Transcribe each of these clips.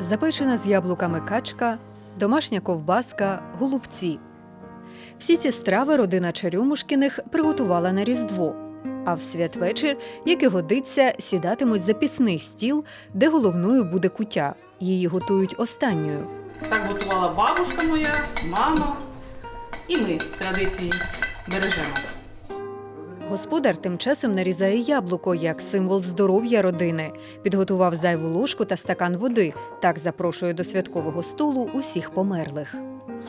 запечена з яблуками качка, домашня ковбаска, голубці. Всі ці страви родина Черемушкіних приготувала на Різдво. А в святвечір, як і годиться, сідатимуть за пісний стіл, де головною буде кутя. Її готують останньою. Так готувала бабушка моя, мама. І ми традиції бережемо. Господар тим часом нарізає яблуко як символ здоров'я родини. Підготував зайву ложку та стакан води. Так запрошує до святкового столу усіх померлих.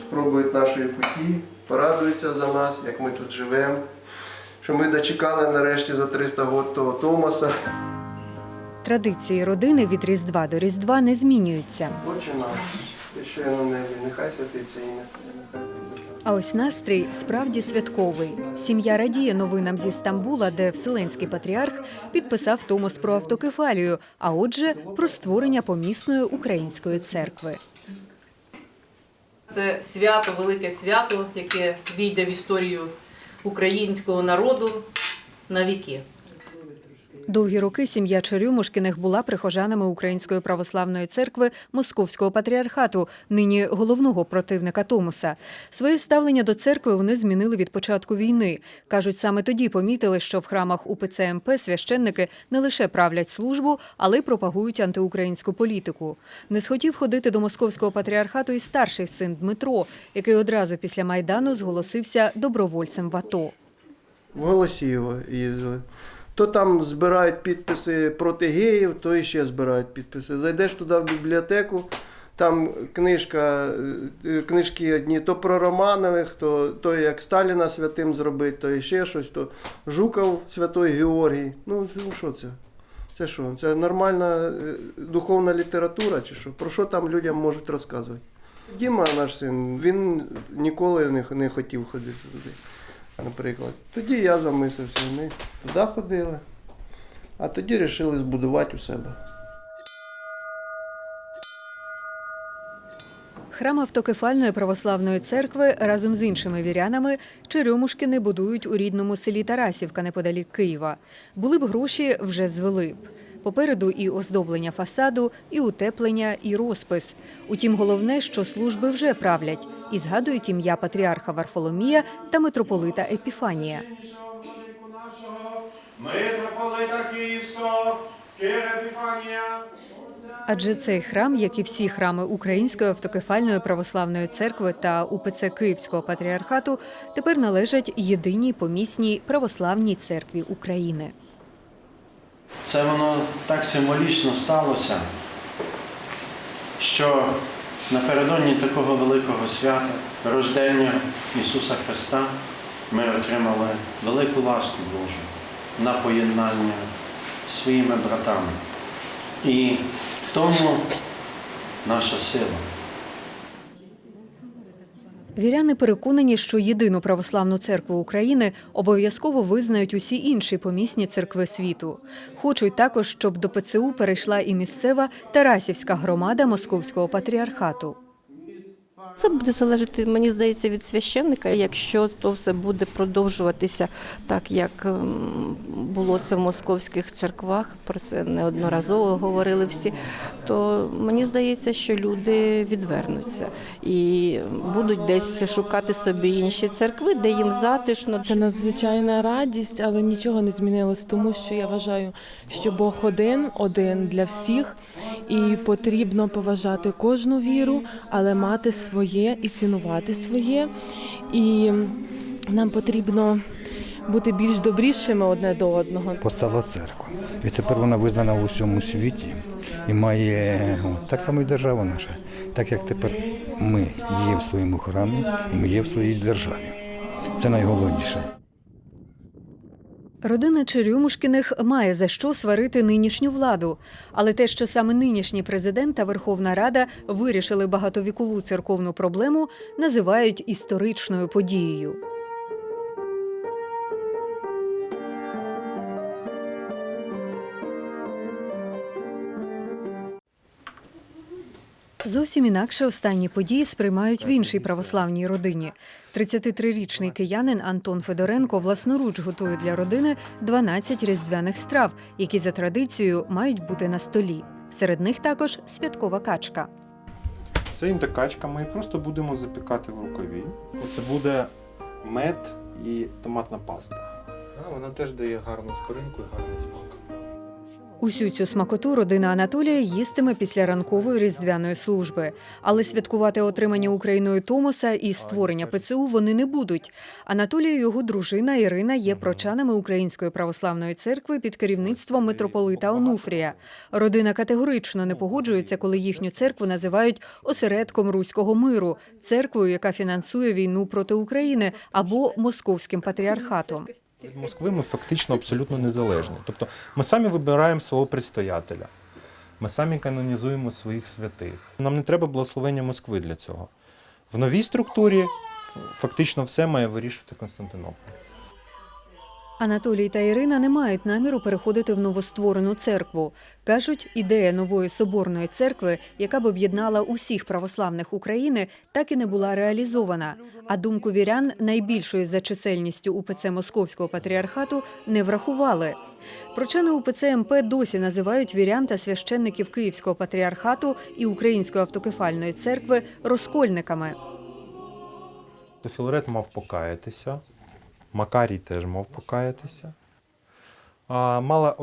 спробують нашої путі, порадуються за нас, як ми тут живемо. Що ми дочекали нарешті за 300 років того Томаса. Традиції родини від Різдва до Різдва не змінюються. Отче наш, ти що є на небі, нехай святиться ім'я. А ось настрій справді святковий. Сім'я радіє новинам зі Стамбула, де Вселенський патріарх підписав Томос про автокефалію, а отже, про створення помісної української церкви. Це свято, велике свято, яке війде в історію українського народу на віки. Довгі роки сім'я Черемушкіних була прихожанами Української православної церкви Московського патріархату, нині головного противника Томоса. Своє ставлення до церкви вони змінили від початку війни. кажуть, саме тоді помітили, що в храмах УПЦ МП священники не лише правлять службу, але й пропагують антиукраїнську політику. Не схотів ходити до московського патріархату і старший син Дмитро, який одразу після майдану зголосився добровольцем в АТО. В Голосіїво їздили. То там збирають підписи проти геїв, то іще збирають підписи. Зайдеш туди в бібліотеку, там книжка, е, книжки одні то про Романових, то, то як Сталіна святим зробити, то іще щось, то Жуков Святой Георгій. Ну, ну що це? Це що? Це нормальна е, духовна література чи що? Про що там людям можуть розказувати? Діма, наш син, він ніколи не хотів ходити туди наприклад. Тоді я замислився, ми туди ходили, а тоді вирішили збудувати у себе. Храм автокефальної православної церкви разом з іншими вірянами Черемушкини будують у рідному селі Тарасівка неподалік Києва. Були б гроші, вже звели б. Попереду і оздоблення фасаду, і утеплення, і розпис. Утім, головне, що служби вже правлять і згадують ім'я патріарха Варфоломія та митрополита Епіфанія. Адже цей храм, як і всі храми Української автокефальної православної церкви та УПЦ Київського патріархату, тепер належать єдиній помісній православній церкві України. Це воно так символічно сталося, що напередодні такого великого свята, рождення Ісуса Христа, ми отримали велику ласку Божу на поєднання своїми братами. І в тому наша сила. Віряни переконані, що єдину православну церкву України обов'язково визнають усі інші помісні церкви світу. Хочуть також, щоб до ПЦУ перейшла і місцева Тарасівська громада Московського патріархату. Це буде залежати, мені здається, від священника. Якщо то все буде продовжуватися так, як ем, було це в московських церквах, про це неодноразово говорили всі, то мені здається, що люди відвернуться і будуть десь шукати собі інші церкви, де їм затишно. Це надзвичайна радість, але нічого не змінилось, тому що я вважаю, що Бог один, один для всіх, і потрібно поважати кожну віру, але мати своє і цінувати своє. І нам потрібно бути більш добрішими одне до одного. постала церква. І тепер вона визнана в усьому світі і має так само і держава наша, так як тепер ми є в своєму храмі і ми є в своїй державі. Це найголовніше. Родина Черемушкіних має за що сварити нинішню владу. Але те, що саме нинішній президент та Верховна Рада вирішили багатовікову церковну проблему, називають історичною подією. Зовсім інакше останні події сприймають в іншій православній родині. 33-річний киянин Антон Федоренко власноруч готує для родини 12 різдвяних страв, які за традицією мають бути на столі. Серед них також святкова качка. Це індикачка, ми її просто будемо запікати в рукаві. Це буде мед і томатна паста. Вона теж дає гарну скоринку і гарний смак. Усю цю смакоту родина Анатолія їстиме після ранкової різдвяної служби. Але святкувати отримання Україною Томоса і створення ПЦУ вони не будуть. Анатолій його дружина Ірина є прочанами Української православної церкви під керівництвом митрополита Онуфрія. Родина категорично не погоджується, коли їхню церкву називають осередком руського миру, церквою, яка фінансує війну проти України або московським патріархатом. Від Москви ми фактично абсолютно незалежні. Тобто ми самі вибираємо свого предстоятеля. Ми самі канонізуємо своїх святих. Нам не треба благословення Москви для цього. В новій структурі фактично все має вирішувати Константинополь. Анатолій та Ірина не мають наміру переходити в новостворену церкву. Кажуть, ідея нової соборної церкви, яка б об'єднала усіх православних України, так і не була реалізована. А думку вірян найбільшої за чисельністю УПЦ Московського патріархату не врахували. Прочани УПЦ МП досі називають вірян та священників Київського патріархату і Української автокефальної церкви розкольниками. Філарет мав покаятися, Макарій теж мав покаятися. Мала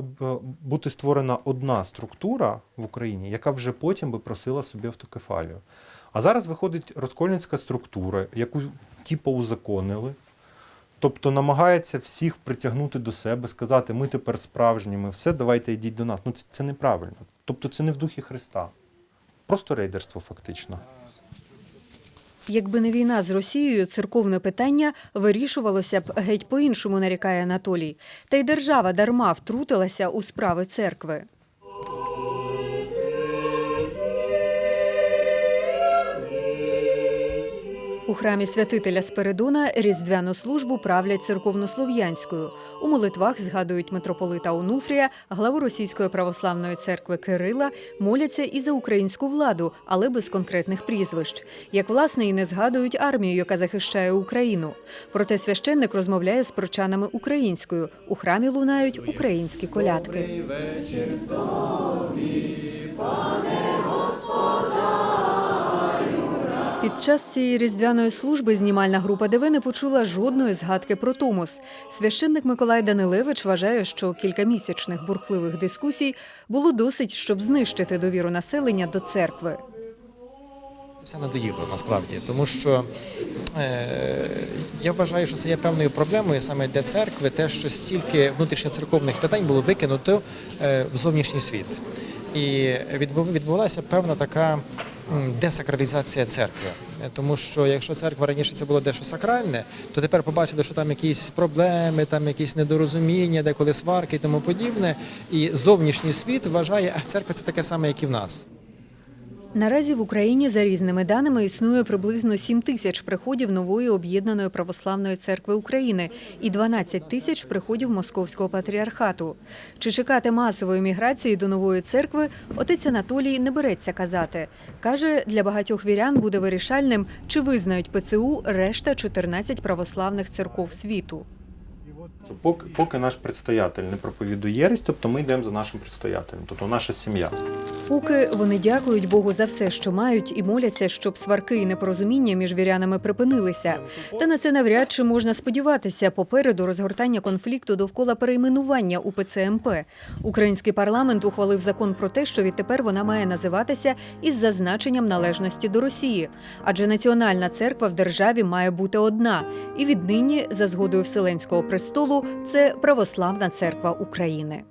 бути створена одна структура в Україні, яка вже потім би просила собі автокефалію. А зараз виходить розкольницька структура, яку типу узаконили. Тобто намагається всіх притягнути до себе, сказати, ми тепер справжні, ми все, давайте йдіть до нас. Ну це, це неправильно. Тобто це не в духі Христа. Просто рейдерство фактично. Якби не війна з Росією, церковне питання вирішувалося б геть по-іншому, нарікає Анатолій. Та й держава дарма втрутилася у справи церкви. У храмі святителя Спиридона різдвяну службу правлять церковнослов'янською. У молитвах згадують митрополита Онуфрія, главу Російської православної церкви Кирила, моляться і за українську владу, але без конкретних прізвищ. Як власне і не згадують армію, яка захищає Україну. Проте священник розмовляє з прочанами українською. У храмі лунають українські колядки. Під час цієї різдвяної служби знімальна група ДВ не почула жодної згадки про Томос. Священник Миколай Данилевич вважає, що кількамісячних бурхливих дискусій було досить, щоб знищити довіру населення до церкви. Це все надоїло насправді, тому що е, я вважаю, що це є певною проблемою саме для церкви, те, що стільки внутрішньоцерковних питань було викинуто е, в зовнішній світ. І відбув- відбулася певна така десакралізація церкви. Е, Тому що якщо церква раніше це було дещо сакральне, то тепер побачили, що там якісь проблеми, там якісь недорозуміння, деколи сварки і тому подібне. І зовнішній світ вважає, а церква це таке саме, як і в нас. Наразі в Україні за різними даними існує приблизно 7 тисяч приходів нової об'єднаної православної церкви України і 12 тисяч приходів Московського патріархату. Чи чекати масової міграції до нової церкви, отець Анатолій не береться казати. Каже, для багатьох вірян буде вирішальним, чи визнають ПЦУ решта 14 православних церков світу. Поки, поки наш предстоятель не проповідує єресь, тобто ми йдемо за нашим предстоятелем, тобто наша сім'я. Поки вони дякують Богу за все, що мають, і моляться, щоб сварки і непорозуміння між вірянами припинилися. Та на це навряд чи можна сподіватися попереду розгортання конфлікту довкола перейменування УПЦ МП. Український парламент ухвалив закон про те, що відтепер вона має називатися із зазначенням належності до Росії. Адже національна церква в державі має бути одна, і віднині, за згодою Вселенського престолу, це Православна церква України.